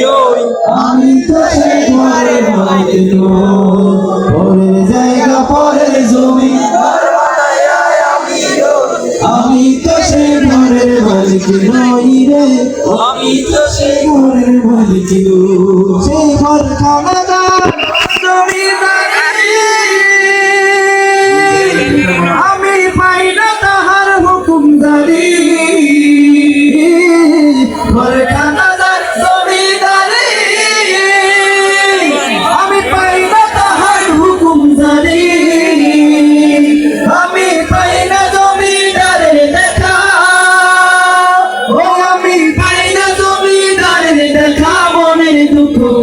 রই আমি তো সেই ঘরে মালিক পরের জায়গা পরের জমি। আমি তো সেই ঘরের মালিক নই রে। আমি তো সেই ঘরের মালিক সেই ঘর খানাদার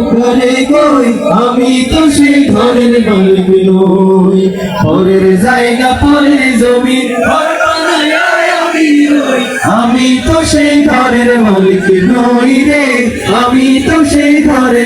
করে কই আমি তো সেই ঘরের মালিক নই পরের জায়গা, পরের জমি, ঘর। আমি তো সেই ঘরের মালিক নই রে, আমি তো সেই ঘরের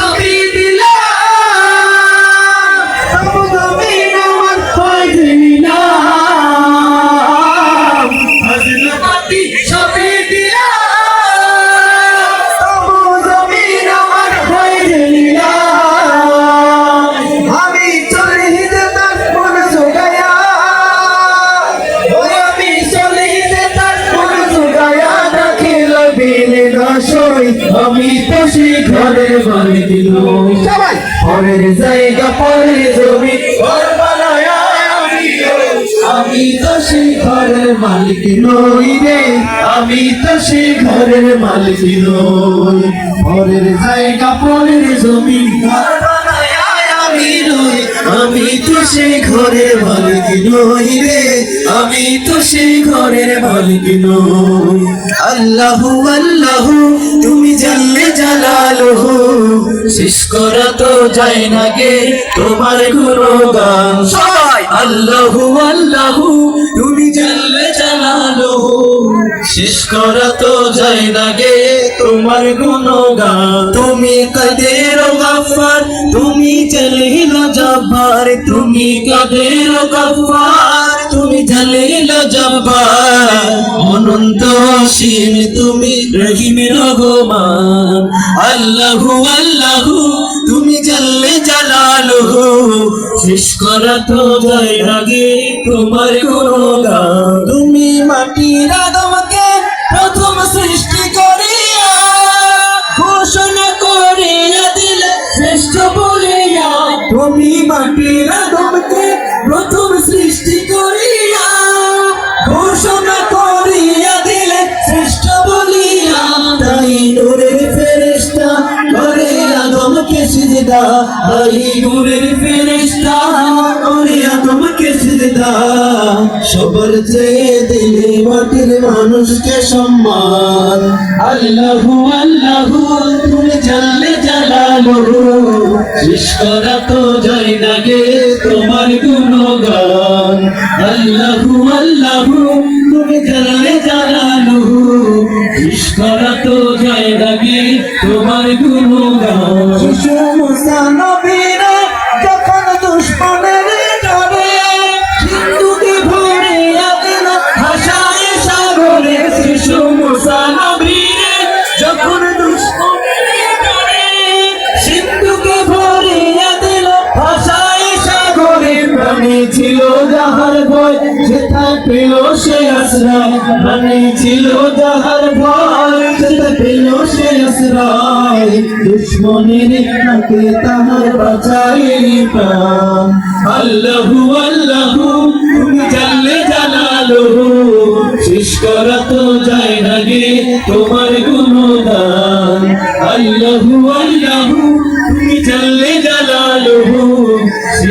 রাখিল বিনে দশই আমি তো সেই ঘরের নই। সবাই। পরের জায়গা পরের জমি। আমি তো সেই ঘরের মালিক নই রে। আমি তো সেই ঘরের মালিক নই। ঘরের জায়গা, পরের জমি। রই আমি তো সেই ঘরের মালিক নই রে। আমি তো সেই ঘরের মালিক নই। আল্লাহু আল্লাহু, তুমি জানলে জালালহু। শেষ করা তো যায় না গে তোমার গুণগান। আল্লাহু আল্লাহু, তুমি জানলে জালালহু। শেষ করা তো যায় না গে তোমার গুণগান। তুমি কাদের গাফার তুমি জলিল জব্বার তুমি কাদের গাফার তুমি জলিল জব্বার অনন্ত অসীম তুমি রহিমের রঘুমান আল্লাহু আল্লাহু, তুমি জানলে জালালহু। শেষ করা তো যায় আগে তোমার গুণগান। তুমি মাটির আদমকে ঘোষণা করিয়া দিলে শ্রেষ্ঠ বলিয়া তাই নূরের ফেরেশতা। করে আদমকে সিজদা তাই নূরের ফেরেশতা। করে আদমকে সিজদা, সবার চেয়ে দিলে মাটির মানুষকে সম্মান। আল্লাহু আল্লাহু তুমি জানলে জালালহু। শেষ করা তো যায় না গে তোমার গুণগান আল্লাহু আল্লাহু প্রাণী ছিল যাহার ভয় সেটা পেল সে আশ্রয়। প্রাণী ছিল যাহার ভয় সেটা পেল সে আশ্রয়। দুশ্মনের হাতে তাহার বাঁচাই প্রাণ। আল্লাহু আল্লাহু, তুমি জানলে জানালো। শেষ করা তো যায় না গে তোমার গুণগান। আল্লাহু আল্লাহু জানালো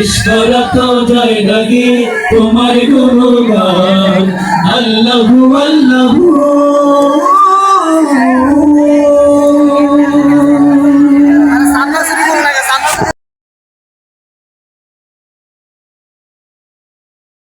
শেষ জয় লাগে তোমার গুণগান আল্লাহু আল্লাহু।